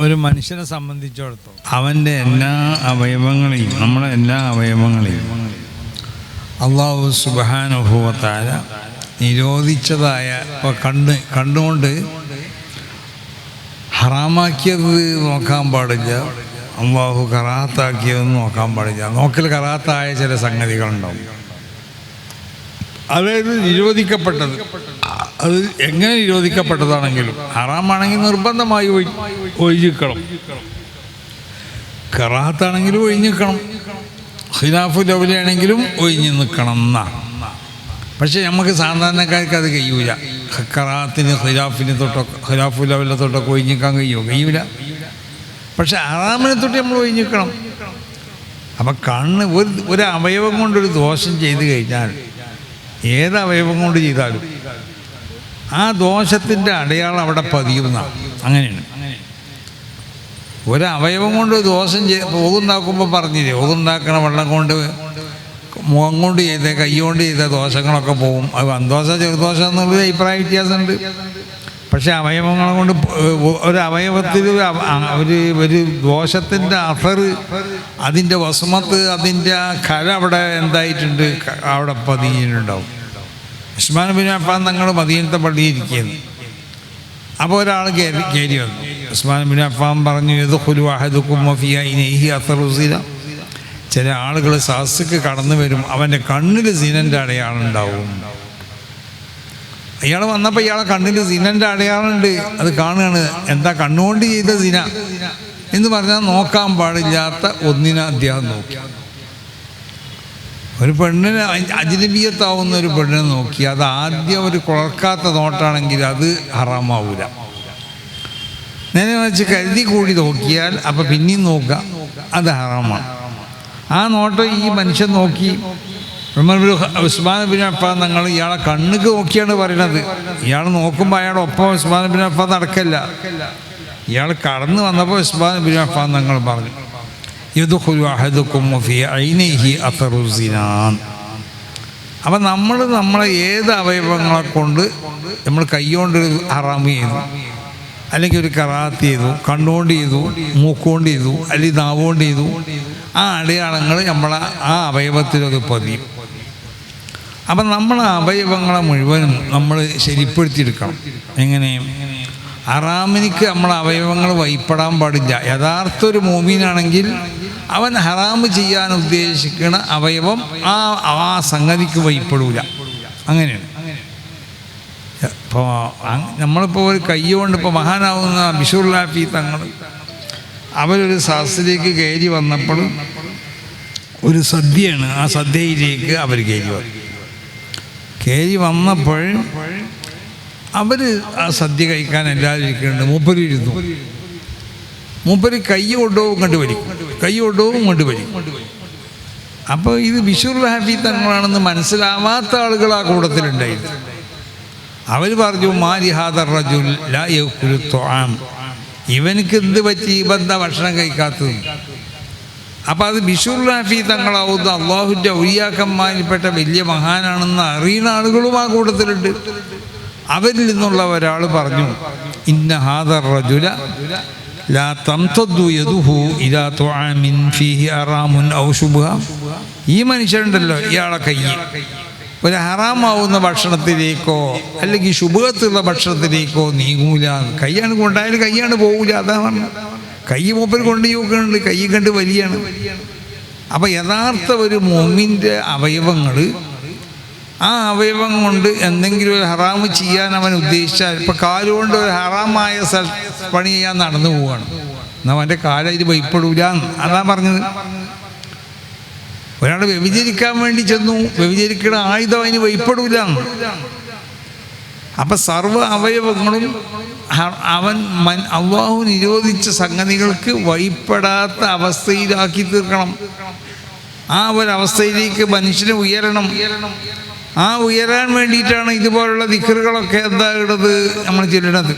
ഒരു മനുഷ്യനെ സംബന്ധിച്ചിടത്തോളം അവന്റെ എല്ലാ അവയവങ്ങളെയും നമ്മളെ എല്ലാ അവയവങ്ങളെയും അള്ളാഹു സുബാനുഭവത്താല നിരോധിച്ചതായ ഇപ്പോൾ കണ്ണ് കണ്ടുകൊണ്ട് ഹറാമാക്കിയത് നോക്കാൻ പാടില്ല. അള്ളാഹു കറാത്താക്കിയത് നോക്കാൻ പാടില്ല. നോക്കൽ കറാത്തായ ചില സംഗതികളുണ്ടാവും. അതായത് നിരോധിക്കപ്പെട്ടത്. അത് എങ്ങനെ നിരോധിക്കപ്പെട്ടതാണെങ്കിലും ഹറാമാണെങ്കിൽ നിർബന്ധമായി ഒഴി- ഒഴിഞ്ഞിക്കണം. കറാത്താണെങ്കിലും ഒഴിഞ്ഞിക്കണം. ഖിലാഫു ലവലയാണെങ്കിലും ഒഴിഞ്ഞു നിൽക്കണം എന്നാണ്. പക്ഷെ നമുക്ക് സാധാരണക്കാർക്ക് അത് കഴിയൂല. കറാത്തിന് ഖിലാഫിന് തൊട്ടൊക്കെ ഖിലാഫു ലൗലിനെ തൊട്ടൊക്കെ ഒഴിഞ്ഞിക്കാൻ കഴിയുമോ? കഴിയൂല. പക്ഷെ ഹറാമിനെ തൊട്ട് നമ്മൾ ഒഴിഞ്ഞിക്കണം. അപ്പം കണ്ണ് ഒരു ഒരു അവയവം കൊണ്ടൊരു ദോഷം ചെയ്തു കഴിഞ്ഞാൽ ഏത് അവയവം കൊണ്ട് ചെയ്താലും. ആ ദോഷത്തിന്റെ അടയാളം അവിടെ പതിയുന്ന അങ്ങനെയാണ്. ഒരവയവം കൊണ്ട് ദോഷം ചെയ്ത് പറഞ്ഞു പറഞ്ഞില്ലേ ഓതുണ്ടാക്കണ വെള്ളം കൊണ്ട് മുഖം കൊണ്ട് ചെയ്ത കൈ കൊണ്ട് ചെയ്ത ദോഷങ്ങളൊക്കെ പോകും അത് വൻദോഷ ചെറുദോഷം എന്നുള്ളത് അഭിപ്രായ വ്യത്യാസമുണ്ട്. പക്ഷേ അവയവങ്ങളെ കൊണ്ട് ഒരു അവയവത്തിൽ ഒരു ഒരു ഒരു ദോഷത്തിന്റെ അഫർ അതിന്റെ വസുമത്ത് അതിന്റെ കര അവിടെ എന്തായിട്ടുണ്ട് അവിടെ പതിഞ്ഞിട്ടുണ്ടാവും. ഉസ്മാൻ ബിൻ അഫാൻ തങ്ങൾ മദീനത്തെ പള്ളിയിൽ ഇരിക്കുന്നു അപ്പോൾ ഒരാൾ കയറി കയറി വന്നു. ഉസ്മാൻ ബിൻ അഫാൻ പറഞ്ഞു ഇത് ഹുലുവാഹദുക്കും ചില ആളുകൾ സാസുക്ക് കടന്നു വരും അവന്റെ കണ്ണിൽ സീനന്റെ അടയാളം ഉണ്ടാവും. അയാൾ വന്നപ്പോൾ ഇയാളെ കണ്ണിൽ സീനന്റെ അടയാളമുണ്ട് അത് കാണുകയാണ് എന്താ കണ്ണുകൊണ്ട് ചെയ്ത സീന? എന്ന് പറഞ്ഞാൽ നോക്കാൻ പാടില്ലാത്ത ഒന്നിനെ നോക്കി. ഒരു പെണ്ണിന് അജിനബീയത്താവുന്ന ഒരു പെണ്ണിനെ നോക്കി അത് ആദ്യം ഒരു കുളർക്കാത്ത നോട്ടാണെങ്കിൽ അത് ഹറാമാവൂല. നേരെ വെച്ച് കരുതി കൂടി നോക്കിയാൽ അപ്പം പിന്നെയും നോക്കുക അത് ഹറാമാണ്. ആ നോട്ടം ഈ മനുഷ്യൻ നോക്കി. ഉസ്മാൻ ബിൻ അഫാൻ തങ്ങൾ ഇയാളെ കണ്ണുക്ക് നോക്കിയാണ് പറയണത്. ഇയാൾ നോക്കുമ്പോൾ അയാളുടെ ഒപ്പം ഉസ്മാൻ ബിൻ അഫാൻ നടക്കല്ല. ഇയാൾ കടന്നു വന്നപ്പോൾ ഉസ്മാൻ ബിൻ അഫാൻ തങ്ങൾ പറഞ്ഞു അപ്പം നമ്മൾ നമ്മളെ ഏത് അവയവങ്ങളെ കൊണ്ട് നമ്മൾ കൈകൊണ്ട് അറാമ് ചെയ്തു. അല്ലെങ്കിൽ ഒരു കറാത്ത് ചെയ്തു കണ്ണുകൊണ്ട് ചെയ്തു മൂക്കുകൊണ്ട് ചെയ്തു അല്ലെങ്കിൽ നാവുകൊണ്ട് ചെയ്തു. ആ അടയാളങ്ങൾ നമ്മളെ ആ അവയവത്തിലത് പതിയും. അപ്പം നമ്മൾ അവയവങ്ങളെ മുഴുവനും നമ്മൾ ശരിപ്പെടുത്തിയെടുക്കണം. എങ്ങനെ? അറാമിനിക്ക് നമ്മളെ അവയവങ്ങൾ വൈപ്പെടാൻ പാടില്ല. യഥാർത്ഥ ഒരു മോമീനാണെങ്കിൽ അവൻ ഹറാമ് ചെയ്യാൻ ഉദ്ദേശിക്കുന്ന അവയവം ആ ആ സംഗതിക്ക് വൈപ്പെടൂല അങ്ങനെയാണ്. ഇപ്പോൾ നമ്മളിപ്പോൾ ഒരു കൈ കൊണ്ട് ഇപ്പോൾ മഹാനാവുന്ന ബിഷുർലാഫി തങ്ങൾ അവരൊരു സദസ്സിലേക്ക് കയറി വന്നപ്പോൾ ഒരു സദ്യയാണ് ആ സദ്യയിലേക്ക് അവർ കയറി വന്നു. കയറി വന്നപ്പോൾ അവർ ആ സദ്യ കഴിക്കാൻ എല്ലാവരും ഇരിക്കുന്നുണ്ട്. മൂപ്പര് ഇരുന്നു. മൂപ്പര് കൈ കൊണ്ടുപോകും കണ്ടു വലിക്കും കൈ കൊണ്ടുപോകും കൊണ്ട് വലിക്കും അപ്പോൾ ഇത് ബിഷുർ ഹാഫി തങ്ങളാണെന്ന് മനസ്സിലാവാത്ത ആളുകൾ ആ കൂട്ടത്തിലുണ്ടായിരുന്നു അവർ പറഞ്ഞു മാരിഹാദർ റജുൽ ലാ ഇവനക്ക് എന്ത് പറ്റി? ഇവന്ത ഭക്ഷണം കഴിക്കാത്തത്? അപ്പം അത് ബിഷുർ റാഫി തങ്ങളാവുന്ന. അള്ളാഹുന്റെ ഔലിയാക്കന്മാരിൽപ്പെട്ട വലിയ മഹാനാണെന്ന് അറിയുന്ന ആളുകളും ആ കൂട്ടത്തിലുണ്ട് അവരിൽ നിന്നുള്ള ഒരാൾ പറഞ്ഞു ഇന്ന ഹാദർ റജുല ഈ മനുഷ്യനുണ്ടല്ലോ ഇയാളെ കൈ. ഒരു ഹറാമാവുന്ന ഭക്ഷണത്തിലേക്കോ അല്ലെങ്കിൽ ശുഭത്തുള്ള ഭക്ഷണത്തിലേക്കോ നീങ്ങൂല. കൈയാണ് കൊണ്ടായാലും കൈയാണ് പോകൂല അതാണ്. കൈ മൂപ്പർ കൊണ്ട് നോക്കുന്നുണ്ട് കൈ കണ്ട് വലിയാണ്. അപ്പം യഥാർത്ഥ ഒരു മോമിന്റെ അവയവങ്ങൾ ആ അവയവം കൊണ്ട് എന്തെങ്കിലും ഒരു ഹറാമ് ചെയ്യാൻ അവൻ ഉദ്ദേശിച്ചാൽ ഇപ്പം കാലുകൊണ്ട് ഒരു ഹറാമായ സ്ഥല പണി ചെയ്യാൻ നടന്നു പോവുകയാണ് എന്നാൽ അവന്റെ കാല ഇത് ഭയപ്പെടൂല അതാ പറഞ്ഞത്. ഒരാൾ വ്യഭിചരിക്കാൻ വേണ്ടി ചെന്നു. വ്യഭിചരിക്കുന്ന ആയുധം അതിന് ഭയപ്പെടൂല അപ്പം സർവ അവയവങ്ങളും അവൻ മൻ നിരോധിച്ച സംഗതികൾക്ക് വഴിപ്പെടാത്ത അവസ്ഥയിലാക്കി തീർക്കണം. ആ ഒരവസ്ഥയിലേക്ക് മനുഷ്യന് ഉയരണം. ആ ഉയരാൻ വേണ്ടിയിട്ടാണ് ഇതുപോലുള്ള ദിക്കറുകളൊക്കെ എന്താ ഇടത്? നമ്മൾ ചെല്ലണത്